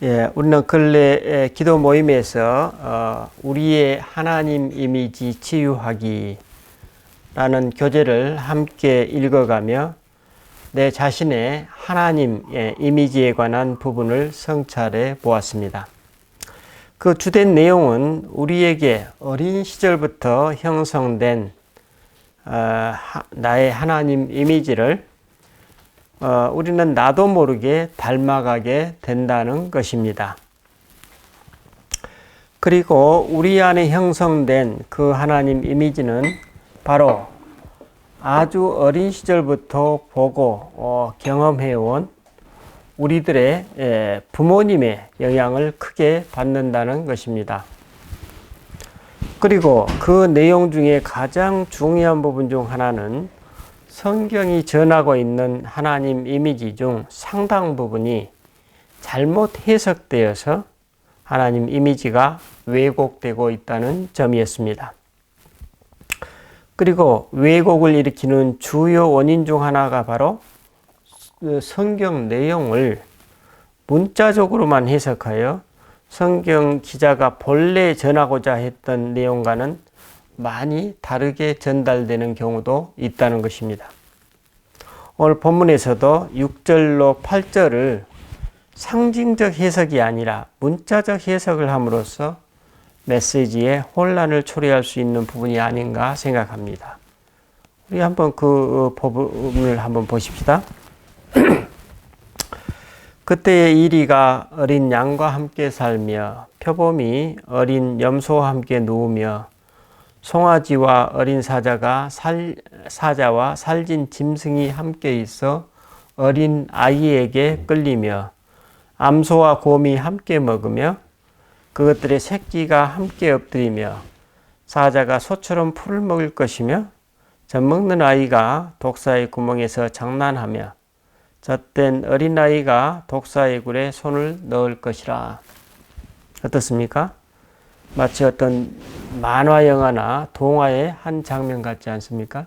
예, 우리는 근래 기도 모임에서 어, 우리의 하나님 이미지 치유하기라는 교재를 함께 읽어가며 내 자신의 하나님의 이미지에 관한 부분을 성찰해 보았습니다. 그 주된 내용은 우리에게 어린 시절부터 형성된 어, 나의 하나님 이미지를 어, 우리는 나도 모르게 닮아가게 된다는 것입니다. 그리고 우리 안에 형성된 그 하나님 이미지는 바로 아주 어린 시절부터 보고 어, 경험해온 우리들의 예, 부모님의 영향을 크게 받는다는 것입니다. 그리고 그 내용 중에 가장 중요한 부분 중 하나는 성경이 전하고 있는 하나님 이미지 중 상당 부분이 잘못 해석되어서 하나님 이미지가 왜곡되고 있다는 점이었습니다. 그리고 왜곡을 일으키는 주요 원인 중 하나가 바로 그 성경 내용을 문자적으로만 해석하여 성경 기자가 본래 전하고자 했던 내용과는 많이 다르게 전달되는 경우도 있다는 것입니다. 오늘 본문에서도 6절로 8절을 상징적 해석이 아니라 문자적 해석을 함으로써 메시지에 혼란을 초래할 수 있는 부분이 아닌가 생각합니다. 우리 한번 그 부분을 한번 보십시다. 그때의 이리가 어린 양과 함께 살며 표범이 어린 염소와 함께 누우며 송아지와 어린 사자가 살, 사자와 살진 짐승이 함께 있어 어린 아이에게 끌리며 암소와 곰이 함께 먹으며 그것들의 새끼가 함께 엎드리며 사자가 소처럼 풀을 먹을 것이며 젖 먹는 아이가 독사의 구멍에서 장난하며 젖된 어린아이가 독사의 굴에 손을 넣을 것이라. 어떻습니까? 마치 어떤 만화 영화나 동화의 한 장면 같지 않습니까?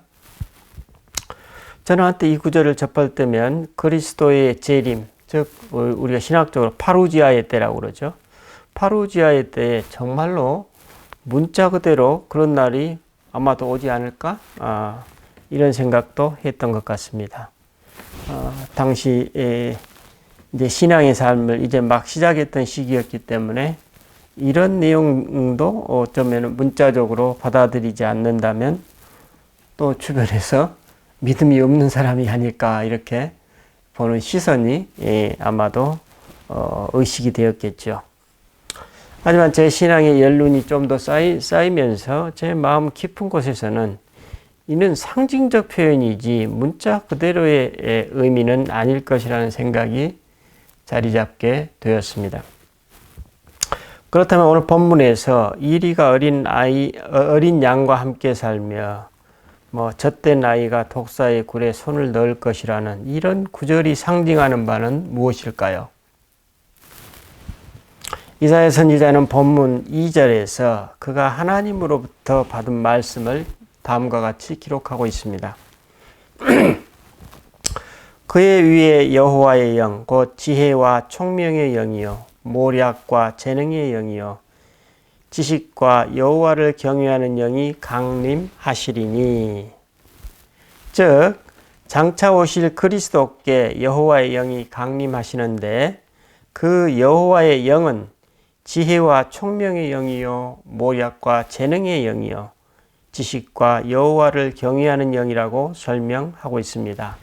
저는 한때 이 구절을 접할 때면 그리스도의 재림, 즉 우리가 신학적으로 파루지아의 때라고 그러죠. 파루지아의 때에 정말로 문자 그대로 그런 날이 아마도 오지 않을까? 아, 이런 생각도 했던 것 같습니다. 아, 당시 이제 신앙의 삶을 이제 막 시작했던 시기였기 때문에 이런 내용도 어쩌면 문자적으로 받아들이지 않는다면 또 주변에서 믿음이 없는 사람이 아닐까 이렇게 보는 시선이 예, 아마도 어, 의식이 되었겠죠. 하지만 제 신앙의 연륜이 좀 더 쌓이, 쌓이면서 제 마음 깊은 곳에서는 이는 상징적 표현이지 문자 그대로의 의미는 아닐 것이라는 생각이 자리 잡게 되었습니다. 그렇다면 오늘 본문에서 이리가 어린 아이 어린 양과 함께 살며 뭐 젖된 아이가 독사의 굴에 손을 넣을 것이라는 이런 구절이 상징하는 바는 무엇일까요? 이사야 선지자는 본문 2절에서 그가 하나님으로부터 받은 말씀을 다음과 같이 기록하고 있습니다. 그의 위에 여호와의 영, 곧 지혜와 총명의 영이요 모략과 재능의 영이요 지식과 여호와를 경외하는 영이 강림하시리니 즉 장차 오실 그리스도께 여호와의 영이 강림하시는데 그 여호와의 영은 지혜와 총명의 영이요 모략과 재능의 영이요 지식과 여호와를 경외하는 영이라고 설명하고 있습니다.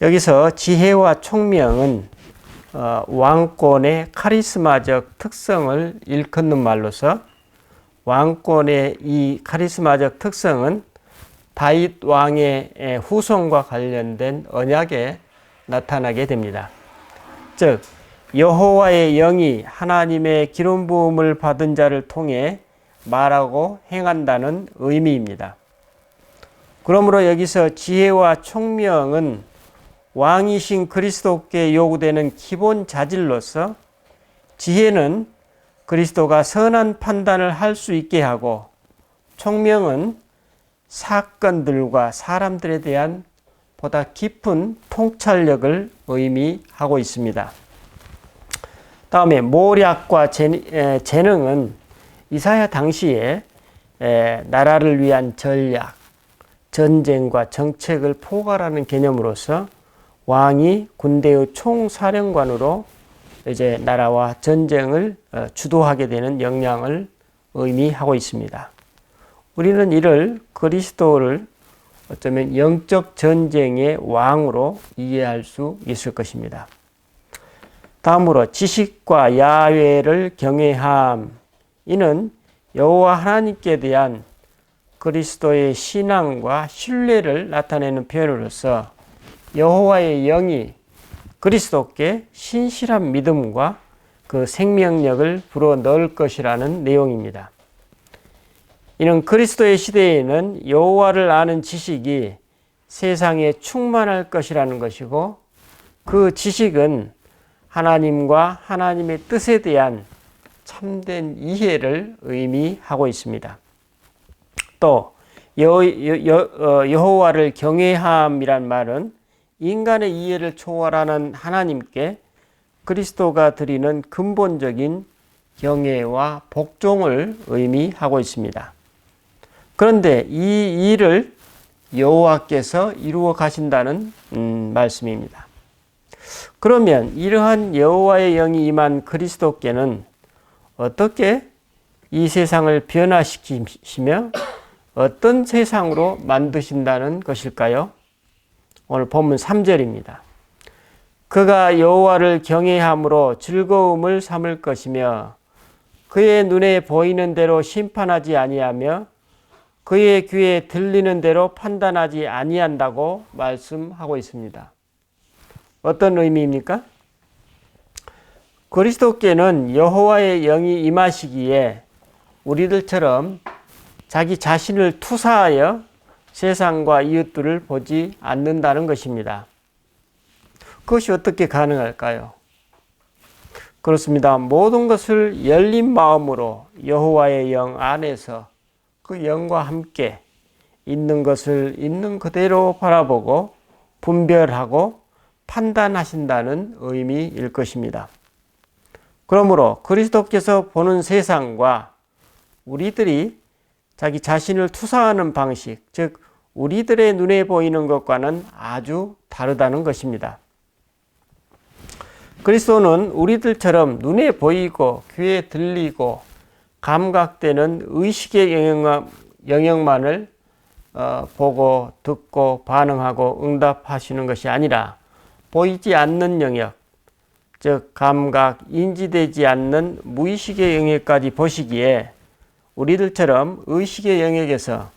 여기서 지혜와 총명은 어, 왕권의 카리스마적 특성을 일컫는 말로서 왕권의 이 카리스마적 특성은 다윗 왕의 후손과 관련된 언약에 나타나게 됩니다. 즉 여호와의 영이 하나님의 기름 부음을 받은 자를 통해 말하고 행한다는 의미입니다. 그러므로 여기서 지혜와 총명은 왕이신 그리스도께 요구되는 기본 자질로서 지혜는 그리스도가 선한 판단을 할 수 있게 하고 총명은 사건들과 사람들에 대한 보다 깊은 통찰력을 의미하고 있습니다. 다음에 모략과 재능은 이사야 당시에 나라를 위한 전략, 전쟁과 정책을 포괄하는 개념으로서 왕이 군대의 총사령관으로 이제 나라와 전쟁을 어, 주도하게 되는 역량을 의미하고 있습니다. 우리는 이를 그리스도를 어쩌면 영적 전쟁의 왕으로 이해할 수 있을 것입니다. 다음으로 지식과 야외를 경외함 이는 여호와 하나님께 대한 그리스도의 신앙과 신뢰를 나타내는 표현으로서 여호와의 영이 그리스도께 신실한 믿음과 그 생명력을 불어 넣을 것이라는 내용입니다. 이는 그리스도의 시대에는 여호와를 아는 지식이 세상에 충만할 것이라는 것이고 그 지식은 하나님과 하나님의 뜻에 대한 참된 이해를 의미하고 있습니다. 또 여, 여, 어, 여호와를 경외함이란 말은 인간의 이해를 초월하는 하나님께 그리스도가 드리는 근본적인 경외와 복종을 의미하고 있습니다. 그런데 이 일을 여호와께서 이루어 가신다는 음, 말씀입니다. 그러면 이러한 여호와의 영이 임한 그리스도께는 어떻게 이 세상을 변화시키시며 어떤 세상으로 만드신다는 것일까요? 오늘 본문 3절입니다. 그가 여호와를 경외함으로 즐거움을 삼을 것이며 그의 눈에 보이는 대로 심판하지 아니하며 그의 귀에 들리는 대로 판단하지 아니한다고 말씀하고 있습니다. 어떤 의미입니까? 그리스도께는 여호와의 영이 임하시기에 우리들처럼 자기 자신을 투사하여 세상과 이웃들을 보지 않는다는 것입니다. 그것이 어떻게 가능할까요? 그렇습니다. 모든 것을 열린 마음으로 여호와의 영 안에서 그 영과 함께 있는 것을 있는 그대로 바라보고 분별하고 판단하신다는 의미일 것입니다. 그러므로 그리스도께서 보는 세상과 우리들이 자기 자신을 투사하는 방식, 즉 우리들의 눈에 보이는 것과는 아주 다르다는 것입니다. 그리스도는 우리들처럼 눈에 보이고 귀에 들리고 감각되는 의식의 영역, 만을 어, 보고 듣고 반응하고 응답하시는 것이 아니라 보이지 않는 영역, 즉 감각, 인지되지 않는 무의식의 영역까지 보시기에 우리들처럼 의식의 영역에서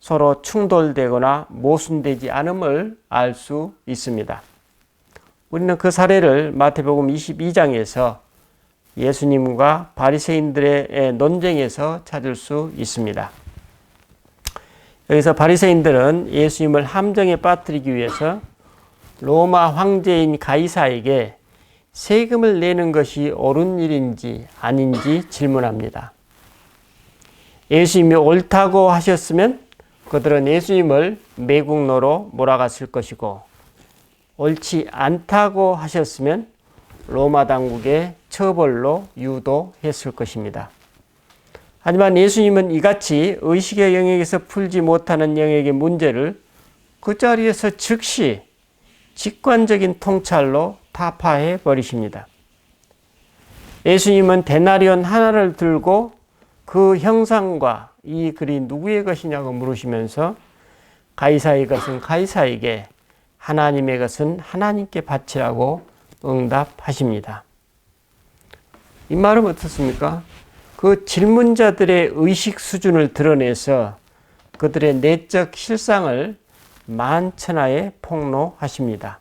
서로 충돌되거나 모순되지 않음을 알 수 있습니다. 우리는 그 사례를 마태복음 22장에서 예수님과 바리새인들의 논쟁에서 찾을 수 있습니다. 여기서 바리새인들은 예수님을 함정에 빠뜨리기 위해서 로마 황제인 가이사에게 세금을 내는 것이 옳은 일인지 아닌지 질문합니다. 예수님이 옳다고 하셨으면 그들은 예수님을 매국노로 몰아갔을 것이고 옳지 않다고 하셨으면 로마 당국의 처벌로 유도했을 것입니다. 하지만 예수님은 이같이 의식의 영역에서 풀지 못하는 영역의 문제를 그 자리에서 즉시 직관적인 통찰로 타파해 버리십니다. 예수님은 데나리온 하나를 들고 그 형상과 이 글이 누구의 것이냐고 물으시면서 가이사의 것은 가이사에게 하나님의 것은 하나님께 바치라고 응답하십니다. 이 말은 어떻습니까? 그 질문자들의 의식 수준을 드러내서 그들의 내적 실상을 만천하에 폭로하십니다.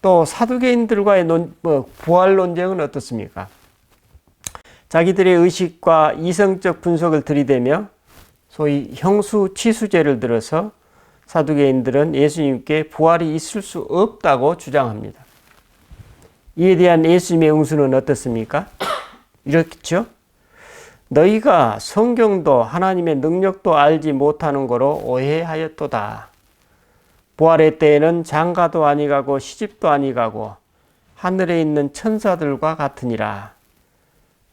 또 사두개인들과의 논, 뭐, 부활 논쟁은 어떻습니까? 자기들의 의식과 이성적 분석을 들이대며 소위 형수 치수제를 들어서 사두개인들은 예수님께 부활이 있을 수 없다고 주장합니다. 이에 대한 예수님의 응수는 어떻습니까? 이렇겠죠? 너희가 성경도 하나님의 능력도 알지 못하는 거로 오해하였도다. 부활의 때에는 장가도 아니가고 시집도 아니가고 하늘에 있는 천사들과 같으니라.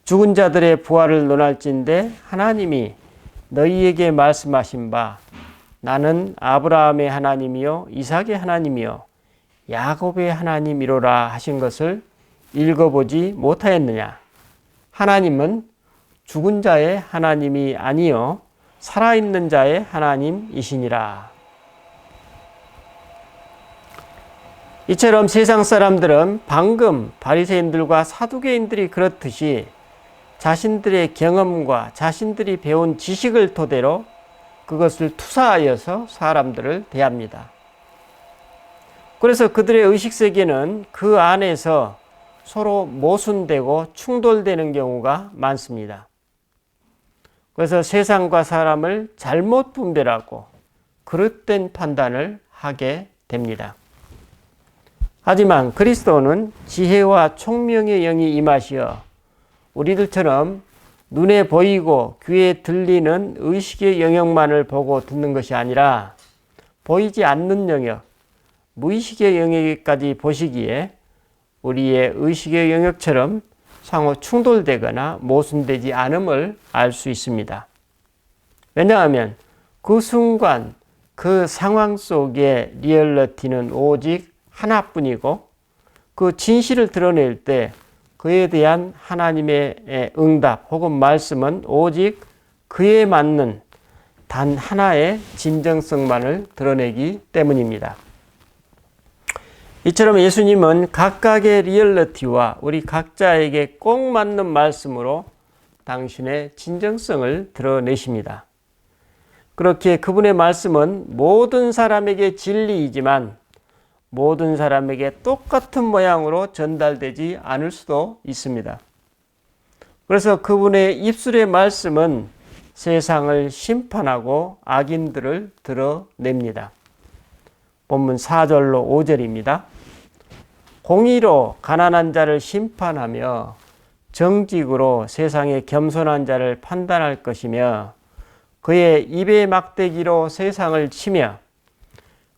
죽은 자들의 부활을 논할진대 하나님이 너희에게 말씀하신 바 나는 아브라함의 하나님이요 이삭의 하나님이요 야곱의 하나님이로라 하신 것을 읽어보지 못하였느냐? 하나님은 죽은 자의 하나님이 아니요 살아있는 자의 하나님이시니라. 이처럼 세상 사람들은 방금 바리새인들과 사두개인들이 그렇듯이 자신들의 경험과 자신들이 배운 지식을 토대로 그것을 투사하여서 사람들을 대합니다. 그래서 그들의 의식 세계는 그 안에서 서로 모순되고 충돌되는 경우가 많습니다. 그래서 세상과 사람을 잘못 분별하고 그릇된 판단을 하게 됩니다. 하지만 그리스도는 지혜와 총명의 영이 임하시어 우리들처럼 눈에 보이고 귀에 들리는 의식의 영역만을 보고 듣는 것이 아니라 보이지 않는 영역, 무의식의 영역까지 보시기에 우리의 의식의 영역처럼 상호 충돌되거나 모순되지 않음을 알 수 있습니다. 왜냐하면 그 순간 그 상황 속의 리얼리티는 오직 하나뿐이고 그 진실을 드러낼 때 그에 대한 하나님의 응답 혹은 말씀은 오직 그에 맞는 단 하나의 진정성만을 드러내기 때문입니다. 이처럼 예수님은 각각의 리얼리티와 우리 각자에게 꼭 맞는 말씀으로 당신의 진정성을 드러내십니다. 그렇게 그분의 말씀은 모든 사람에게 진리이지만 모든 사람에게 똑같은 모양으로 전달되지 않을 수도 있습니다. 그래서 그분의 입술의 말씀은 세상을 심판하고 악인들을 드러냅니다. 본문 4절로 5절입니다. 공의로 가난한 자를 심판하며 정직으로 세상의 겸손한 자를 판단할 것이며 그의 입의 막대기로 세상을 치며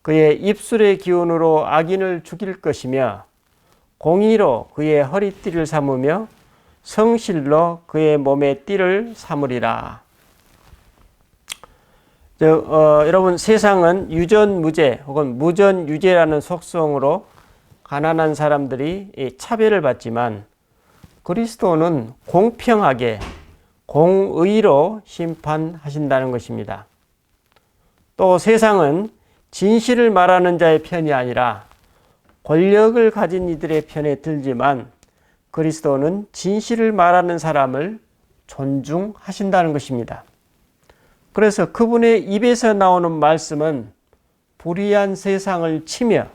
그의 입술의 기운으로 악인을 죽일 것이며 공의로 그의 허리띠를 삼으며 성실로 그의 몸의 띠를 삼으리라. 저, 어, 여러분 세상은 유전무죄 혹은 무전유죄라는 속성으로 가난한 사람들이 차별을 받지만 그리스도는 공평하게 공의로 심판하신다는 것입니다. 또 세상은 진실을 말하는 자의 편이 아니라 권력을 가진 이들의 편에 들지만 그리스도는 진실을 말하는 사람을 존중하신다는 것입니다. 그래서 그분의 입에서 나오는 말씀은 불의한 세상을 치며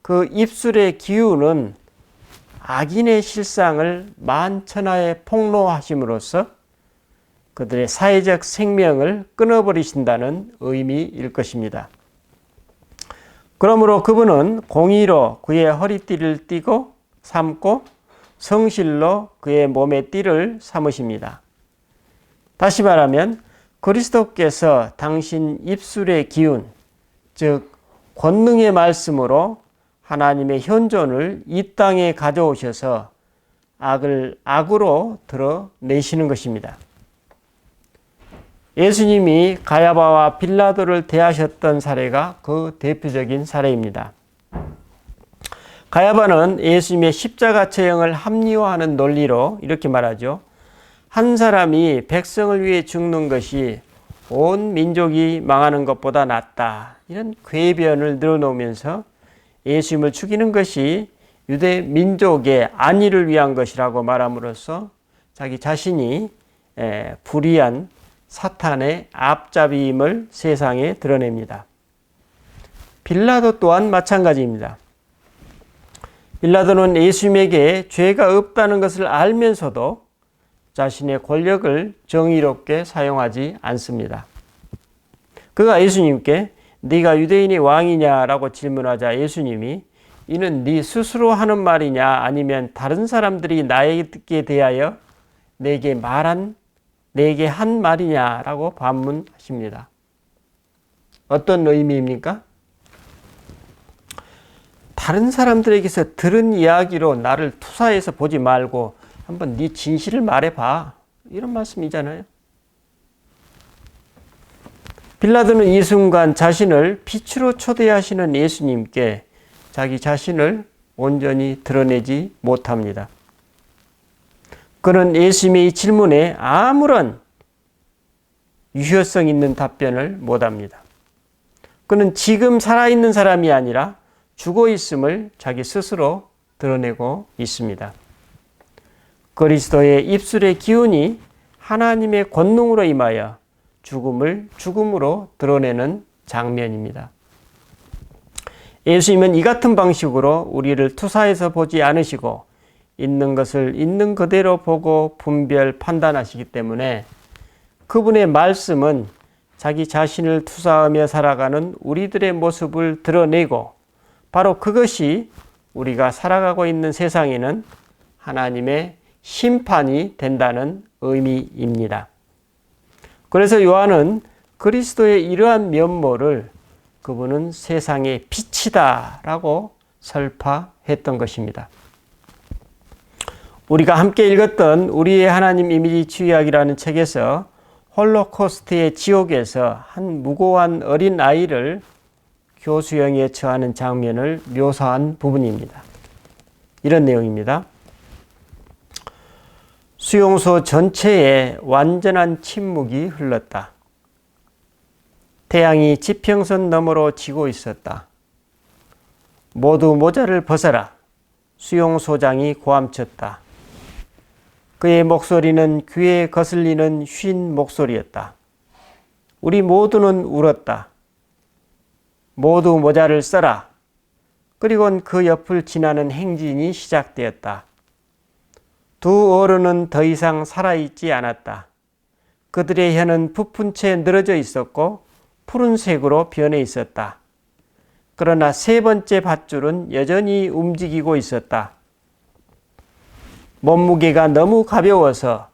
그 입술의 기운은 악인의 실상을 만천하에 폭로하심으로써 그들의 사회적 생명을 끊어버리신다는 의미일 것입니다. 그러므로 그분은 공의로 그의 허리띠를 띠고 삼고 성실로 그의 몸의 띠를 삼으십니다. 다시 말하면 그리스도께서 당신 입술의 기운, 즉 권능의 말씀으로 하나님의 현존을 이 땅에 가져오셔서 악을 악으로 드러내시는 것입니다. 예수님이 가야바와 빌라도를 대하셨던 사례가 그 대표적인 사례입니다. 가야바는 예수님의 십자가 처형을 합리화하는 논리로 이렇게 말하죠. 한 사람이 백성을 위해 죽는 것이 온 민족이 망하는 것보다 낫다. 이런 궤변을 늘어놓으면서 예수님을 죽이는 것이 유대 민족의 안위를 위한 것이라고 말함으로써 자기 자신이 불의한 사탄의 앞잡이임을 세상에 드러냅니다. 빌라도 또한 마찬가지입니다. 빌라도는 예수님에게 죄가 없다는 것을 알면서도 자신의 권력을 정의롭게 사용하지 않습니다. 그가 예수님께 네가 유대인의 왕이냐라고 질문하자 예수님이 이는 네 스스로 하는 말이냐 아니면 다른 사람들이 나에게 대하여 내게 말한 내게 한 말이냐라고 반문하십니다. 어떤 의미입니까? 다른 사람들에게서 들은 이야기로 나를 투사해서 보지 말고 한번 네 진실을 말해봐. 이런 말씀이잖아요. 빌라도는 이 순간 자신을 빛으로 초대하시는 예수님께 자기 자신을 온전히 드러내지 못합니다. 그는 예수님의 이 질문에 아무런 유효성 있는 답변을 못합니다. 그는 지금 살아있는 사람이 아니라 죽어 있음을 자기 스스로 드러내고 있습니다. 그리스도의 입술의 기운이 하나님의 권능으로 임하여 죽음을 죽음으로 드러내는 장면입니다. 예수님은 이 같은 방식으로 우리를 투사해서 보지 않으시고 있는 것을 있는 그대로 보고 분별 판단하시기 때문에 그분의 말씀은 자기 자신을 투사하며 살아가는 우리들의 모습을 드러내고 바로 그것이 우리가 살아가고 있는 세상에는 하나님의 심판이 된다는 의미입니다. 그래서 요한은 그리스도의 이러한 면모를 그분은 세상의 빛이다라고 설파했던 것입니다. 우리가 함께 읽었던 우리의 하나님 이미지 치유학이라는 책에서 홀로코스트의 지옥에서 한 무고한 어린 아이를 교수형에 처하는 장면을 묘사한 부분입니다. 이런 내용입니다. 수용소 전체에 완전한 침묵이 흘렀다. 태양이 지평선 너머로 지고 있었다. 모두 모자를 벗어라. 수용소장이 고함쳤다. 그의 목소리는 귀에 거슬리는 쉰 목소리였다. 우리 모두는 울었다. 모두 모자를 써라. 그리고 그 옆을 지나는 행진이 시작되었다. 두 어른은 더 이상 살아있지 않았다. 그들의 혀는 부푼 채 늘어져 있었고 푸른색으로 변해 있었다. 그러나 세 번째 밧줄은 여전히 움직이고 있었다. 몸무게가 너무 가벼워서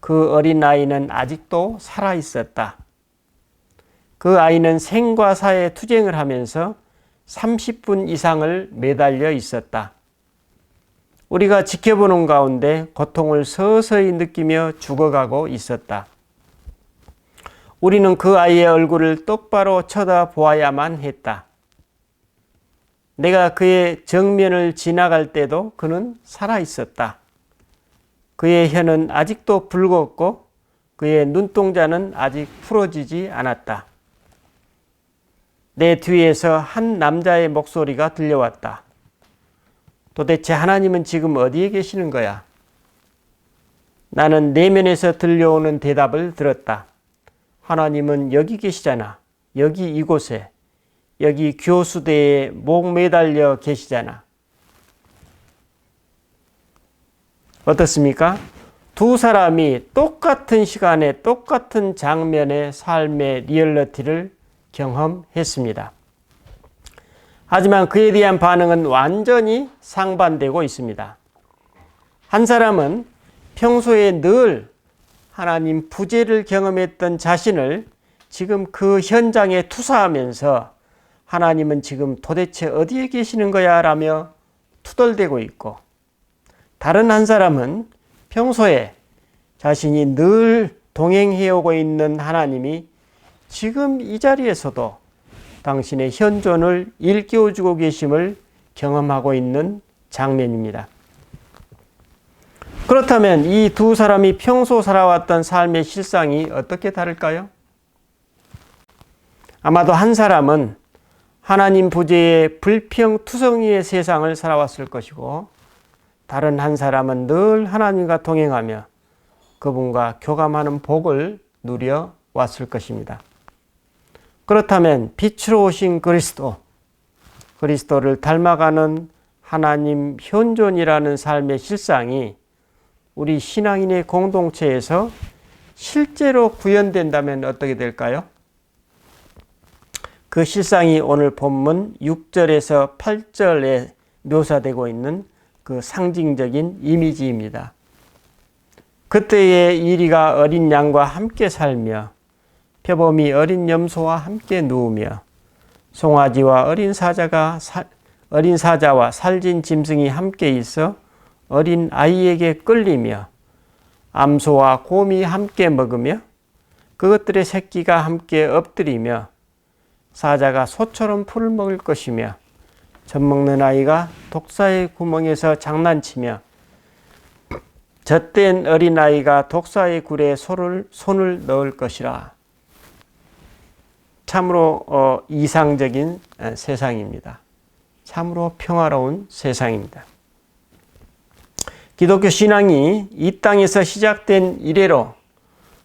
그 어린 아이는 아직도 살아 있었다. 그 아이는 생과 사의 투쟁을 하면서 30분 이상을 매달려 있었다. 우리가 지켜보는 가운데 고통을 서서히 느끼며 죽어가고 있었다. 우리는 그 아이의 얼굴을 똑바로 쳐다보아야만 했다. 내가 그의 정면을 지나갈 때도 그는 살아 있었다. 그의 혀는 아직도 붉었고 그의 눈동자는 아직 풀어지지 않았다. 내 뒤에서 한 남자의 목소리가 들려왔다. 도대체 하나님은 지금 어디에 계시는 거야? 나는 내면에서 들려오는 대답을 들었다. 하나님은 여기 계시잖아. 여기 이곳에. 여기 교수대에 목 매달려 계시잖아. 어떻습니까? 두 사람이 똑같은 시간에 똑같은 장면의 삶의 리얼리티를 경험했습니다. 하지만 그에 대한 반응은 완전히 상반되고 있습니다. 한 사람은 평소에 늘 하나님 부재를 경험했던 자신을 지금 그 현장에 투사하면서 하나님은 지금 도대체 어디에 계시는 거야 라며 투덜대고 있고 다른 한 사람은 평소에 자신이 늘 동행해오고 있는 하나님이 지금 이 자리에서도 당신의 현존을 일깨워주고 계심을 경험하고 있는 장면입니다. 그렇다면 이 두 사람이 평소 살아왔던 삶의 실상이 어떻게 다를까요? 아마도 한 사람은 하나님 부재의 불평투성이의 세상을 살아왔을 것이고, 다른 한 사람은 늘 하나님과 동행하며 그분과 교감하는 복을 누려 왔을 것입니다. 그렇다면 빛으로 오신 그리스도, 그리스도를 닮아가는 하나님 현존이라는 삶의 실상이 우리 신앙인의 공동체에서 실제로 구현된다면 어떻게 될까요? 그 실상이 오늘 본문 6절에서 8절에 묘사되고 있는 그 상징적인 이미지입니다. 그때의 이리가 어린 양과 함께 살며 표범이 어린 염소와 함께 누우며 송아지와 어린 사자가 사, 어린 사자와 살진 짐승이 함께 있어 어린 아이에게 끌리며 암소와 곰이 함께 먹으며 그것들의 새끼가 함께 엎드리며 사자가 소처럼 풀을 먹을 것이며 젖먹는 아이가 독사의 구멍에서 장난치며 젖된 어린아이가 독사의 굴에 손을, 손을 넣을 것이라. 참으로 어, 이상적인 어, 세상입니다. 참으로 평화로운 세상입니다. 기독교 신앙이 이 땅에서 시작된 이래로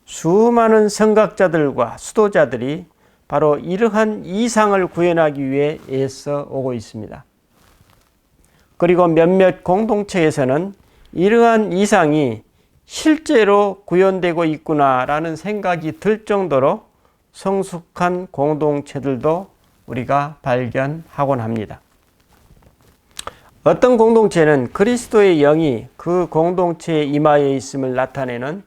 수많은 성각자들과 수도자들이 바로 이러한 이상을 구현하기 위해 애써 오고 있습니다. 그리고 몇몇 공동체에서는 이러한 이상이 실제로 구현되고 있구나라는 생각이 들 정도로 성숙한 공동체들도 우리가 발견하곤 합니다. 어떤 공동체는 그리스도의 영이 그 공동체에 임하여 있음을 나타내는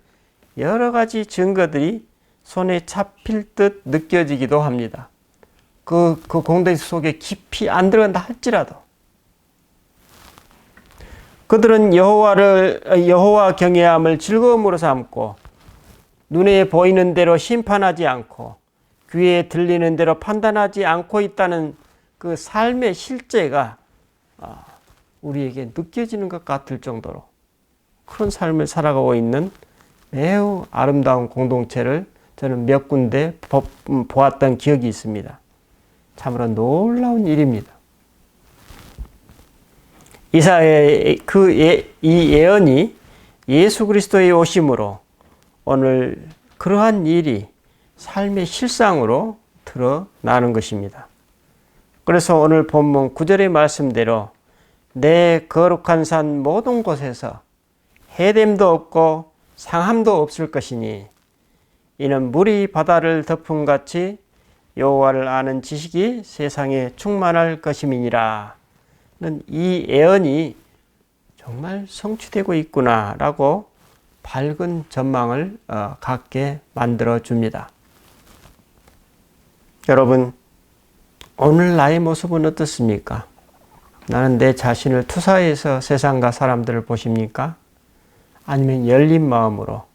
여러 가지 증거들이 손에 잡힐 듯 느껴지기도 합니다. 그, 그 공동체 속에 깊이 안 들어간다 할지라도 그들은 여호와를 여호와 경외함을 즐거움으로 삼고 눈에 보이는 대로 심판하지 않고 귀에 들리는 대로 판단하지 않고 있다는 그 삶의 실제가 아, 우리에게 느껴지는 것 같을 정도로 그런 삶을 살아가고 있는 매우 아름다운 공동체를 저는 몇 군데 보았던 기억이 있습니다. 참으로 놀라운 일입니다. 이사의 그 예, 이 예언이 예수 그리스도의 오심으로 오늘 그러한 일이 삶의 실상으로 드러나는 것입니다. 그래서 오늘 본문 9절의 말씀대로 내 거룩한 산 모든 곳에서 해됨도 없고 상함도 없을 것이니 이는 물이 바다를 덮음 같이 여호와를 아는 지식이 세상에 충만할 것임이니라. 이 예언이 정말 성취되고 있구나라고 밝은 전망을 어, 갖게 만들어 줍니다. 여러분, 오늘 나의 모습은 어떻습니까? 나는 내 자신을 투사해서 세상과 사람들을 보십니까? 아니면 열린 마음으로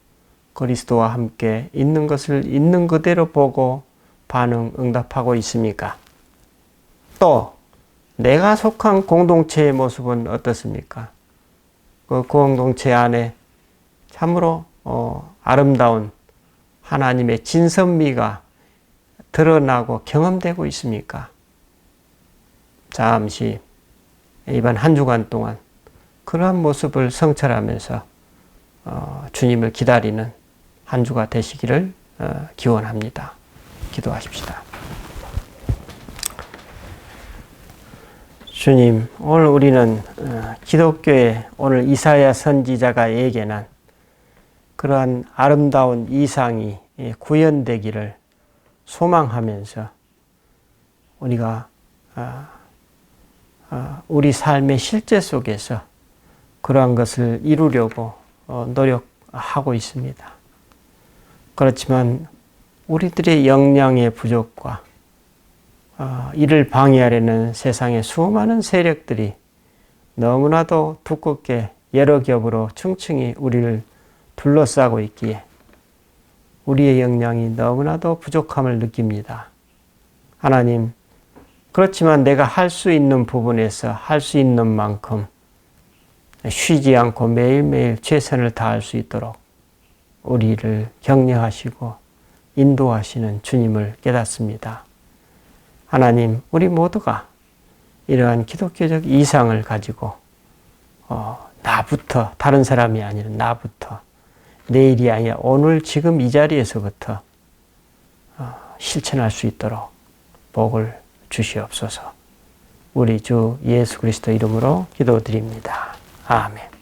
그리스도와 함께 있는 것을 있는 그대로 보고 반응, 응답하고 있습니까? 또, 내가 속한 공동체의 모습은 어떻습니까? 그 공동체 안에 참으로 어, 아름다운 하나님의 진선미가 드러나고 경험되고 있습니까? 잠시 이번 한 주간 동안 그러한 모습을 성찰하면서 어, 주님을 기다리는 한 주가 되시기를 어, 기원합니다. 기도하십시다. 주님, 오늘 우리는 어, 기독교의 오늘 이사야 선지자가 예견한 그러한 아름다운 이상이 구현되기를 소망하면서 우리가 어, 어, 우리 삶의 실제 속에서 그러한 것을 이루려고 노력하고 있습니다. 그렇지만 우리들의 역량의 부족과 어, 이를 방해하려는 세상의 수많은 세력들이 너무나도 두껍게 여러 겹으로 층층이 우리를 둘러싸고 있기에 우리의 역량이 너무나도 부족함을 느낍니다. 하나님, 그렇지만 내가 할 수 있는 부분에서 할 수 있는 만큼 쉬지 않고 매일매일 최선을 다할 수 있도록 우리를 격려하시고 인도하시는 주님을 깨닫습니다. 하나님, 우리 모두가 이러한 기독교적 이상을 가지고 어, 나부터 다른 사람이 아니라 나부터 내일이 아니라 오늘 지금 이 자리에서부터 어, 실천할 수 있도록 복을 주시옵소서. 우리 주 예수 그리스도 이름으로 기도드립니다. 아멘.